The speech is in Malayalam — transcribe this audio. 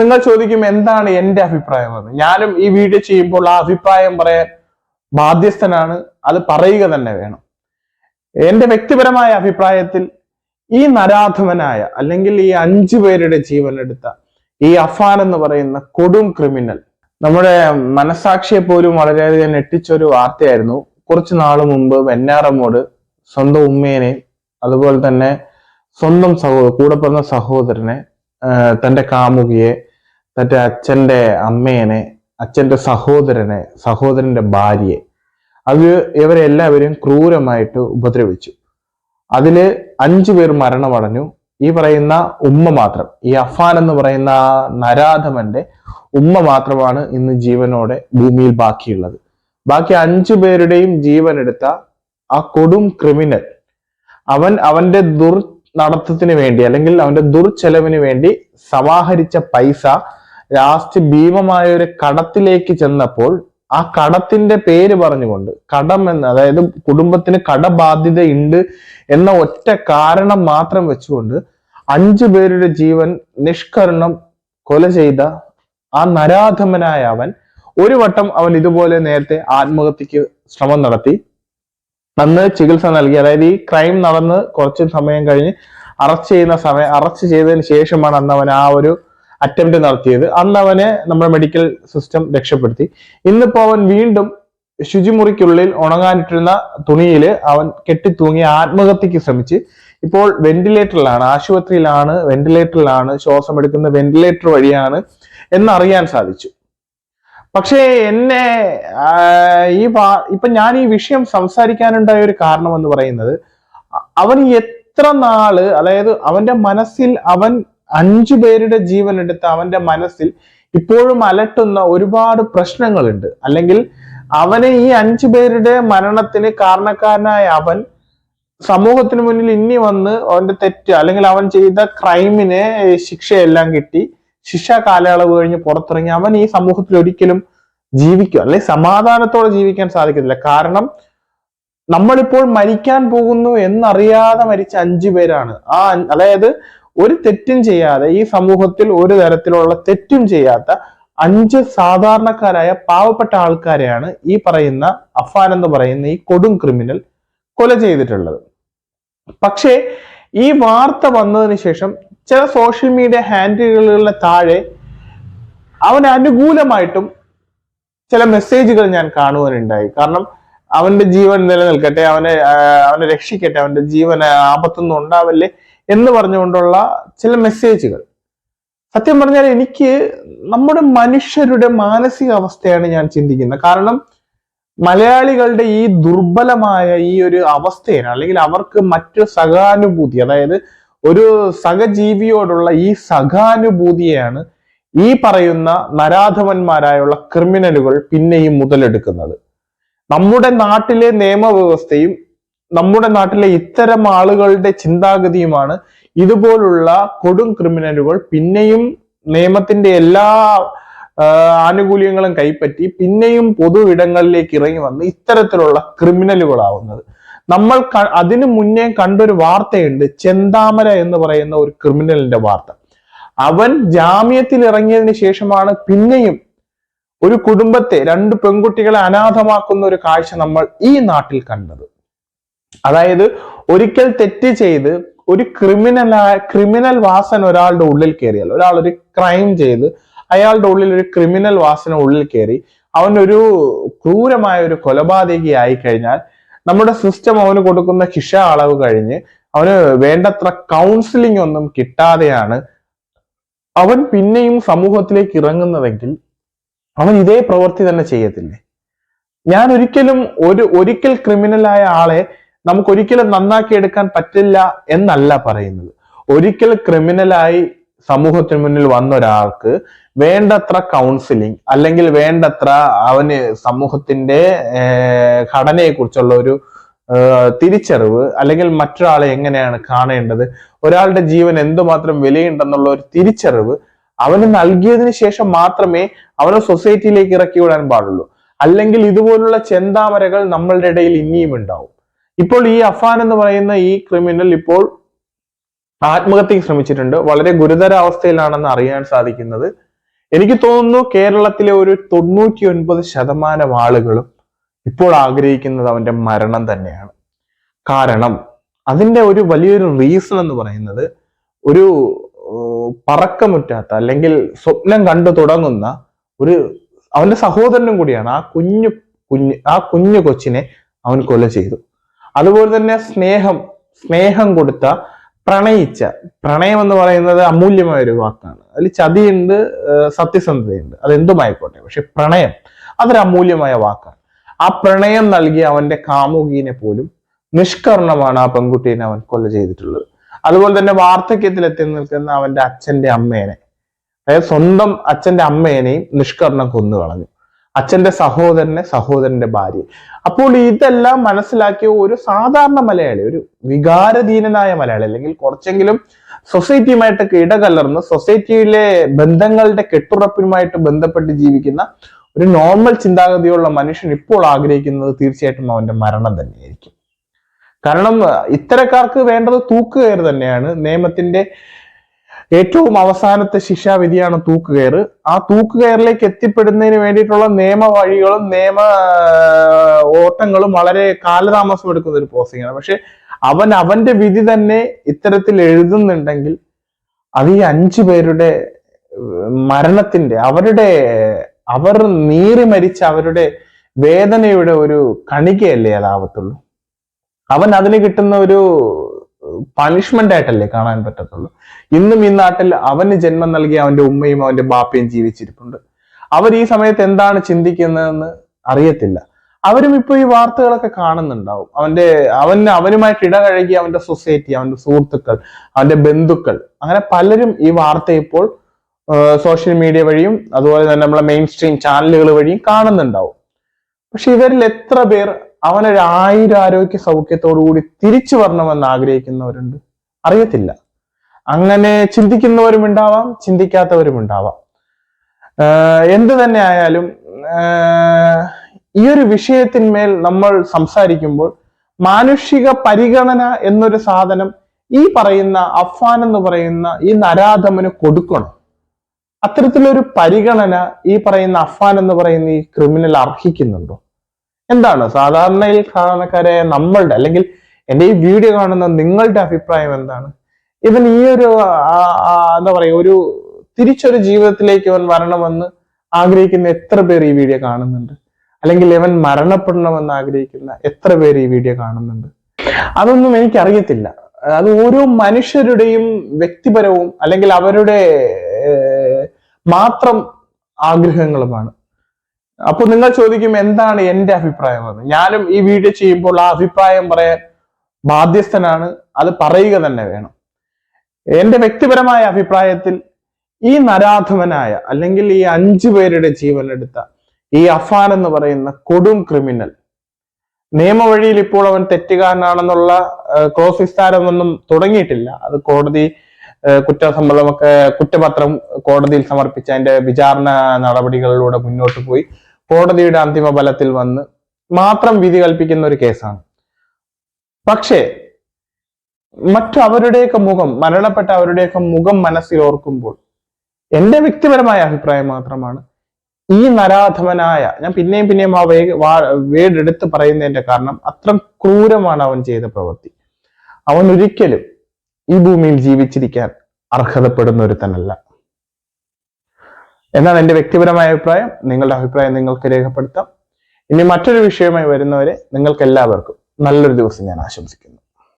നിങ്ങൾ ചോദിക്കും എന്താണ് എന്റെ അഭിപ്രായം എന്ന്. ഞാനും ഈ വീഡിയോ ചെയ്യുമ്പോൾ ആ അഭിപ്രായം പറയാൻ ബാധ്യസ്ഥനാണ്. അത് പറയുക തന്നെ വേണം. എന്റെ വ്യക്തിപരമായ അഭിപ്രായത്തിൽ ഈ നരാധമനായ അല്ലെങ്കിൽ ഈ അഞ്ചു പേരുടെ ജീവൻ എടുത്ത ഈ അഫാൻ എന്ന് പറയുന്ന കൊടും ക്രിമിനൽ. നമ്മുടെ മനസാക്ഷിയെ പോലും വളരെയധികം ഞെട്ടിച്ചൊരു വാർത്തയായിരുന്നു. കുറച്ചു നാൾ മുമ്പ് വെന്നാറമ്മോട് സ്വന്തം ഉമ്മേനെ അതുപോലെ തന്നെ സ്വന്തം സഹോ കൂടെ പറഞ്ഞ സഹോദരനെ തന്റെ കാമുകിയെ തന്റെ അച്ഛന്റെ അമ്മേനെ അച്ഛന്റെ സഹോദരനെ സഹോദരന്റെ ഭാര്യയെ അത് ഇവരെല്ലാവരും ക്രൂരമായിട്ട് ഉപദ്രവിച്ചു. അതിൽ അഞ്ചു പേർ മരണമടഞ്ഞു. ഈ പറയുന്ന ഉമ്മ മാത്രം ഈ അഫാൻ എന്ന് പറയുന്ന നരാധമന്റെ ഉമ്മ മാത്രമാണ് ഇന്ന് ജീവനോടെ ഭൂമിയിൽ ബാക്കിയുള്ളത്. ബാക്കി അഞ്ചു പേരുടെയും ജീവൻ എടുത്ത ആ കൊടും ക്രിമിനൽ അവൻ അവന്റെ ദുർ നടത്തത്തിന് വേണ്ടി അല്ലെങ്കിൽ അവന്റെ ദുർച്ചെലവിന് വേണ്ടി സമാഹരിച്ച പൈസ ലാസ്റ്റ് ഭീമമായ ഒരു കടത്തിലേക്ക് ചെന്നപ്പോൾ ആ കടത്തിന്റെ പേര് പറഞ്ഞുകൊണ്ട് കടം എന്ന അതായത് കുടുംബത്തിന് കടബാധ്യത ഉണ്ട് എന്ന ഒറ്റ കാരണം മാത്രം വെച്ചുകൊണ്ട് അഞ്ചു പേരുടെ ജീവൻ നിഷ്കരണം കൊല ചെയ്ത ആ നരാധമനായ അവൻ ഒരു വട്ടം അവൻ ഇതുപോലെ നേരത്തെ ആത്മഹത്യക്ക് ശ്രമം നടത്തി. അന്ന് ചികിത്സ നൽകി. അതായത് ഈ ക്രൈം നടന്ന് കുറച്ച് സമയം കഴിഞ്ഞ് അറസ്റ്റ് ചെയ്യുന്ന സമയം അറസ്റ്റ് ചെയ്തതിന് ശേഷമാണ് അന്ന് അവൻ ആ ഒരു അറ്റംപ്റ്റ് നടത്തിയത്. അന്ന് അവനെ നമ്മുടെ മെഡിക്കൽ സിസ്റ്റം രക്ഷപ്പെടുത്തി. ഇന്നിപ്പോ അവൻ വീണ്ടും ശുചിമുറിക്കുള്ളിൽ ഉണങ്ങാനിട്ടിരുന്ന തുണിയിൽ അവൻ കെട്ടിത്തൂങ്ങി ആത്മഹത്യക്ക് ശ്രമിച്ച്. ഇപ്പോൾ വെന്റിലേറ്ററിലാണ് ആശുപത്രിയിലാണ് വെന്റിലേറ്ററിലാണ് ശ്വാസം എടുക്കുന്ന വെന്റിലേറ്റർ വഴിയാണ് എന്നറിയാൻ സാധിച്ചു. പക്ഷേ എന്നെ ഈ ഇപ്പൊ ഞാൻ ഈ വിഷയം സംസാരിക്കാനുണ്ടായ ഒരു കാരണം എന്ന് പറയുന്നത് അവൻ എത്ര നാൾ അതായത് അവന്റെ മനസ്സിൽ അവൻ അഞ്ചു പേരുടെ ജീവൻ എടുത്ത അവന്റെ മനസ്സിൽ ഇപ്പോഴും അലട്ടുന്ന ഒരുപാട് പ്രശ്നങ്ങളുണ്ട്. അല്ലെങ്കിൽ അവനെ ഈ അഞ്ചു പേരുടെ മരണത്തിന് കാരണക്കാരനായ അവൻ സമൂഹത്തിന് മുന്നിൽ ഇനി വന്ന് അവന്റെ തെറ്റ് അല്ലെങ്കിൽ അവൻ ചെയ്ത ക്രൈമിന് ശിക്ഷയെല്ലാം കിട്ടി. ശിക്ഷാ കാലയളവ് കഴിഞ്ഞ് പുറത്തിറങ്ങി അവൻ ഈ സമൂഹത്തിൽ ഒരിക്കലും ജീവിക്കും അല്ലെ സമാധാനത്തോടെ ജീവിക്കാൻ സാധിക്കത്തില്ല. കാരണം നമ്മളിപ്പോൾ മരിക്കാൻ പോകുന്നു എന്നറിയാതെ മരിച്ച അഞ്ചു പേരാണ്. ആ അതായത് ഒരു തെറ്റും ചെയ്യാതെ ഈ സമൂഹത്തിൽ ഒരു തരത്തിലുള്ള തെറ്റും ചെയ്യാത്ത അഞ്ച് സാധാരണക്കാരായ പാവപ്പെട്ട ആൾക്കാരെയാണ് ഈ പറയുന്ന അഫാൻ എന്ന് പറയുന്ന ഈ കൊടും ക്രിമിനൽ കൊല ചെയ്തിട്ടുള്ളത്. പക്ഷേ ഈ വാർത്ത വന്നതിന് ശേഷം ചില സോഷ്യൽ മീഡിയ ഹാൻഡിലുകളുടെ താഴെ അവന് അനുകൂലമായിട്ടും ചില മെസ്സേജുകൾ ഞാൻ കാണുവാനുണ്ടായി. കാരണം അവന്റെ ജീവൻ നിലനിൽക്കട്ടെ അവനെ അവനെ രക്ഷിക്കട്ടെ അവന്റെ ജീവൻ ആപത്തൊന്നും ഉണ്ടാവല്ലേ? എന്ന് പറഞ്ഞുകൊണ്ടുള്ള ചില മെസ്സേജുകൾ സത്യം പറഞ്ഞാൽ എനിക്ക് നമ്മുടെ മനുഷ്യരുടെ മാനസിക അവസ്ഥയാണ് ഞാൻ ചിന്തിക്കുന്നത്. കാരണം മലയാളികളുടെ ഈ ദുർബലമായ ഈ ഒരു അവസ്ഥയാണ് അല്ലെങ്കിൽ അവർക്ക് മറ്റു സഹാനുഭൂതി അതായത് ഒരു സഹജീവിയോടുള്ള ഈ സഹാനുഭൂതിയാണ് ഈ പറയുന്ന നരാധവന്മാരായുള്ള ക്രിമിനലുകൾ പിന്നെയും മുതലെടുക്കുന്നത്. നമ്മുടെ നാട്ടിലെ നിയമവ്യവസ്ഥയും നമ്മുടെ നാട്ടിലെ ഇത്തരം ആളുകളുടെ ചിന്താഗതിയുമാണ് ഇതുപോലുള്ള കൊടും ക്രിമിനലുകൾ പിന്നെയും നിയമത്തിന്റെ എല്ലാ ആനുകൂല്യങ്ങളും കൈപ്പറ്റി പിന്നെയും പൊതു ഇടങ്ങളിലേക്ക് ഇറങ്ങി വന്ന് ഇത്തരത്തിലുള്ള ക്രിമിനലുകളാവുന്നത്. നമ്മൾ അതിനു മുന്നേ കണ്ടൊരു വാർത്തയുണ്ട് ചെന്താമര എന്ന് പറയുന്ന ഒരു ക്രിമിനലിന്റെ വാർത്ത. അവൻ ജാമ്യത്തിൽ ഇറങ്ങിയതിന് ശേഷമാണ് പിന്നെയും ഒരു കുടുംബത്തെ രണ്ട് പെൺകുട്ടികളെ അനാഥമാക്കുന്ന ഒരു കാഴ്ച നമ്മൾ ഈ നാട്ടിൽ കണ്ടത്. അതായത് ഒരിക്കൽ തെറ്റ് ചെയ്ത് ഒരു ക്രിമിനൽ ക്രിമിനൽ വാസന ഒരാളുടെ ഉള്ളിൽ കയറിയാൽ ഒരാൾ ഒരു ക്രൈം ചെയ്ത് അയാളുടെ ഉള്ളിൽ ഒരു ക്രിമിനൽ വാസന ഉള്ളിൽ കയറി അവനൊരു ക്രൂരമായ ഒരു കൊലപാതകി ആയി കഴിഞ്ഞാൽ നമ്മുടെ സിസ്റ്റം അവന് കൊടുക്കുന്ന ശിക്ഷ അളവ് കഴിഞ്ഞ് അവന് വേണ്ടത്ര കൗൺസിലിംഗ് ഒന്നും കിട്ടാതെയാണ് അവൻ പിന്നെയും സമൂഹത്തിലേക്ക് ഇറങ്ങുന്നതെങ്കിൽ അവൻ ഇതേ പ്രവൃത്തി തന്നെ ചെയ്യത്തില്ലേ? ഞാൻ ഒരിക്കലും ഒരു ഒരിക്കൽ ക്രിമിനലായ ആളെ നമുക്ക് ഒരിക്കലും നന്നാക്കി എടുക്കാൻ പറ്റില്ല എന്നല്ല പറയുന്നത്. ഒരിക്കൽ ക്രിമിനലായി സമൂഹത്തിന് മുന്നിൽ വന്ന ഒരാൾക്ക് വേണ്ടത്ര കൗൺസിലിംഗ് അല്ലെങ്കിൽ വേണ്ടത്ര അവന് സമൂഹത്തിന്റെ ഘടനയെക്കുറിച്ചുള്ള ഘടനയെ കുറിച്ചുള്ള ഒരു തിരിച്ചറിവ് അല്ലെങ്കിൽ മറ്റൊരാളെ എങ്ങനെയാണ് കാണേണ്ടത് ഒരാളുടെ ജീവൻ എന്തുമാത്രം വിലയുണ്ടെന്നുള്ള ഒരു തിരിച്ചറിവ് അവന് നൽകിയതിനു ശേഷം മാത്രമേ അവനെ സൊസൈറ്റിയിലേക്ക് ഇറക്കി വിടാൻ പാടുള്ളൂ. അല്ലെങ്കിൽ ഇതുപോലുള്ള ചെന്താമരകൾ നമ്മളുടെ ഇടയിൽ ഇനിയും ഉണ്ടാവും. ഇപ്പോൾ ഈ അഫാൻ എന്ന് പറയുന്ന ഈ ക്രിമിനൽ ഇപ്പോൾ ആത്മഹത്യക്ക് ശ്രമിച്ചിട്ടുണ്ട്. വളരെ ഗുരുതര അവസ്ഥയിലാണെന്ന് അറിയാൻ സാധിക്കുന്നത്. എനിക്ക് തോന്നുന്നു കേരളത്തിലെ ഒരു തൊണ്ണൂറ്റി ഒൻപത് ശതമാനം ആളുകളും ഇപ്പോൾ ആഗ്രഹിക്കുന്നത് അവന്റെ മരണം തന്നെയാണ്. കാരണം അതിന്റെ ഒരു വലിയൊരു റീസൺ എന്ന് പറയുന്നത് ഒരു പറക്കമുറ്റാത്ത അല്ലെങ്കിൽ സ്വപ്നം കണ്ടു തുടങ്ങുന്ന ഒരു അവന്റെ സഹോദരനും കൂടിയാണ് ആ കുഞ്ഞു കുഞ്ഞ് ആ കുഞ്ഞു കൊച്ചിനെ അവൻ കൊല ചെയ്തു. അതുപോലെ തന്നെ സ്നേഹം സ്നേഹം കൊടുത്ത പ്രണയിച്ച പ്രണയം എന്ന് പറയുന്നത് അമൂല്യമായ ഒരു വാക്കാണ്. അതിൽ ചതിയുണ്ട് സത്യസന്ധതയുണ്ട്. അതെന്തുമായിക്കോട്ടെ? പക്ഷെ പ്രണയം അതൊരു അമൂല്യമായ വാക്കാണ്. ആ പ്രണയം നൽകിയ അവന്റെ കാമുകീനെ പോലും നിഷ്കർണമാണ് ആ പെൺകുട്ടീനെ അവൻ കൊല ചെയ്തിട്ടുള്ളത്. അതുപോലെ തന്നെ വാർദ്ധക്യത്തിൽ എത്തി നിൽക്കുന്ന അവന്റെ അച്ഛന്റെ അമ്മേനെ അതായത് സ്വന്തം അച്ഛന്റെ അമ്മേനെയും നിഷ്കർണം കൊന്നു കളഞ്ഞു അച്ഛന്റെ സഹോദരനെ സഹോദരന്റെ ഭാര്യ. അപ്പോൾ ഇതെല്ലാം മനസ്സിലാക്കിയ ഒരു സാധാരണ മലയാളി ഒരു വികാരധീനനായ മലയാളി അല്ലെങ്കിൽ കുറച്ചെങ്കിലും സൊസൈറ്റിയുമായിട്ടൊക്കെ ഇടകലർന്ന് സൊസൈറ്റിയിലെ ബന്ധങ്ങളുടെ കെട്ടുറപ്പിനുമായിട്ട് ബന്ധപ്പെട്ട് ജീവിക്കുന്ന ഒരു നോർമൽ ചിന്താഗതിയുള്ള മനുഷ്യൻ ഇപ്പോൾ ആഗ്രഹിക്കുന്നത് തീർച്ചയായിട്ടും അവന്റെ മരണം തന്നെയായിരിക്കും. കാരണം ഇത്തരക്കാർക്ക് വേണ്ടത് തൂക്കുകയർ തന്നെയാണ്. നിയമത്തിന്റെ ഏറ്റവും അവസാനത്തെ ശിക്ഷാവിധിയാണ് തൂക്കുകയറ്. ആ തൂക്കുകയറിലേക്ക് എത്തിപ്പെടുന്നതിന് വേണ്ടിയിട്ടുള്ള നിയമ വഴികളും നിയമ ഓട്ടങ്ങളും വളരെ കാലതാമസം എടുക്കുന്ന ഒരു പ്രോസസ്സിംഗ് ആണ് പക്ഷെ അവൻ അവന്റെ വിധി തന്നെ ഇത്തരത്തിൽ എഴുതുന്നുണ്ടെങ്കിൽ അത് ഈ അഞ്ചു പേരുടെ മരണത്തിന്റെ അവരുടെ അവർ നീറി മരിച്ച അവരുടെ വേദനയുടെ ഒരു കണികയല്ലേ അതാവത്തുള്ളൂ അവൻ അതിന് കിട്ടുന്ന ഒരു പണിഷ്മെന്റ് ആയിട്ടല്ലേ കാണാൻ പറ്റത്തുള്ളൂ. ഇന്നും ഈ നാട്ടിൽ അവന് ജന്മം നൽകിയ അവന്റെ ഉമ്മയും അവന്റെ ബാപ്പയും ജീവിച്ചിരിപ്പുണ്ട്. അവർ ഈ സമയത്ത് എന്താണ് ചിന്തിക്കുന്നതെന്ന് അറിയത്തില്ല. അവരും ഇപ്പൊ ഈ വാർത്തകളൊക്കെ കാണുന്നുണ്ടാവും. അവന്റെ അവന് അവനുമായിട്ട് ഇടകഴകി അവന്റെ സൊസൈറ്റി അവന്റെ സുഹൃത്തുക്കൾ അവന്റെ ബന്ധുക്കൾ അങ്ങനെ പലരും ഈ വാർത്ത ഇപ്പോൾ സോഷ്യൽ മീഡിയ വഴിയും അതുപോലെ തന്നെ നമ്മളെ മെയിൻ സ്ട്രീം ചാനലുകൾ വഴിയും കാണുന്നുണ്ടാവും. പക്ഷെ ഇവരിൽ എത്ര പേർ അവനൊരു ആയിരം ആരോഗ്യ സൗഖ്യത്തോടു കൂടി തിരിച്ചു വരണമെന്ന് ആഗ്രഹിക്കുന്നവരുണ്ട്. അറിയത്തില്ല. അങ്ങനെ ചിന്തിക്കുന്നവരും ഉണ്ടാവാം ചിന്തിക്കാത്തവരും ഉണ്ടാവാം. എന്ത് തന്നെ ആയാലും ഈ ഒരു വിഷയത്തിന്മേൽ നമ്മൾ സംസാരിക്കുമ്പോൾ മാനുഷിക പരിഗണന എന്നൊരു സാധനം ഈ പറയുന്ന അഫ്വാൻ എന്ന് പറയുന്ന ഈ നരാധമന് കൊടുക്കണം. അത്തരത്തിലൊരു പരിഗണന ഈ പറയുന്ന അഫ്വാൻ എന്ന് പറയുന്ന ഈ ക്രിമിനൽ അർഹിക്കുന്നുണ്ടോ? എന്താണ്? സാധാരണയിൽ കാണക്കാരെ നമ്മളുടെ അല്ലെങ്കിൽ എന്റെ ഈ വീഡിയോ കാണുന്ന നിങ്ങളുടെ അഭിപ്രായം എന്താണ്? ഇവൻ ഈ ഒരു എന്താ പറയാ ഒരു തിരിച്ചൊരു ജീവിതത്തിലേക്ക് ഇവൻ വരണമെന്ന് ആഗ്രഹിക്കുന്ന എത്ര പേർ ഈ വീഡിയോ കാണുന്നുണ്ട്? അല്ലെങ്കിൽ ഇവൻ മരണപ്പെടണമെന്ന് ആഗ്രഹിക്കുന്ന എത്ര പേര് ഈ വീഡിയോ കാണുന്നുണ്ട്? അതൊന്നും എനിക്കറിയത്തില്ല. അത് ഓരോ മനുഷ്യരുടെയും വ്യക്തിപരവും അല്ലെങ്കിൽ അവരുടെ മാത്രം ആഗ്രഹങ്ങളുമാണ്. അപ്പൊ നിങ്ങൾ ചോദിക്കും എന്താണ് എന്റെ അഭിപ്രായം എന്ന്. ഞാനും ഈ വീഡിയോ ചെയ്യുമ്പോൾ ആ അഭിപ്രായം പറയാൻ ബാധ്യസ്ഥനാണ്. അത് പറയുക തന്നെ വേണം. എന്റെ വ്യക്തിപരമായ അഭിപ്രായത്തിൽ ഈ നരാധമനായ അല്ലെങ്കിൽ ഈ അഞ്ചു പേരുടെ ജീവൻ എടുത്ത ഈ അഫാൻ എന്ന് പറയുന്ന കൊടും ക്രിമിനൽ നിയമവഴിയിൽ ഇപ്പോൾ അവൻ തെറ്റുകാരനാണെന്നുള്ള ക്രോസ് വിസ്താരമൊന്നും തുടങ്ങിയിട്ടില്ല. അത് കോടതി കുറ്റസമ്മതമൊക്കെ കുറ്റപത്രം കോടതിയിൽ സമർപ്പിച്ച അതിന്റെ വിചാരണ നടപടികളിലൂടെ മുന്നോട്ട് പോയി. കോടതിയുടെ അന്തിമ ഫലത്തിൽ വന്ന് മാത്രം വിധി കൽപ്പിക്കുന്ന ഒരു കേസാണ്. പക്ഷേ മറ്റു അവരുടെയൊക്കെ മുഖം മരണപ്പെട്ട അവരുടെയൊക്കെ മുഖം മനസ്സിൽ ഓർക്കുമ്പോൾ എന്റെ വ്യക്തിപരമായ അഭിപ്രായം മാത്രമാണ് ഈ നരാധമനായ ഞാൻ പിന്നെയും പിന്നെയും ആ വേ വേടെടുത്ത് പറയുന്നതിന്റെ കാരണം അത്ര ക്രൂരമാണ് അവൻ ചെയ്ത പ്രവൃത്തി. അവൻ ഒരിക്കലും ഈ ഭൂമിയിൽ ജീവിച്ചിരിക്കാൻ അർഹതപ്പെടുന്ന ഒരുത്തനല്ല എന്നാണ് എന്റെ വ്യക്തിപരമായ അഭിപ്രായം. നിങ്ങളുടെ അഭിപ്രായം നിങ്ങൾക്ക് രേഖപ്പെടുത്താം. ഇനി മറ്റൊരു വിഷയമായി വരുന്നവരെ നിങ്ങൾക്ക് എല്ലാവർക്കും നല്ലൊരു ദിവസം ഞാൻ ആശംസിക്കുന്നു.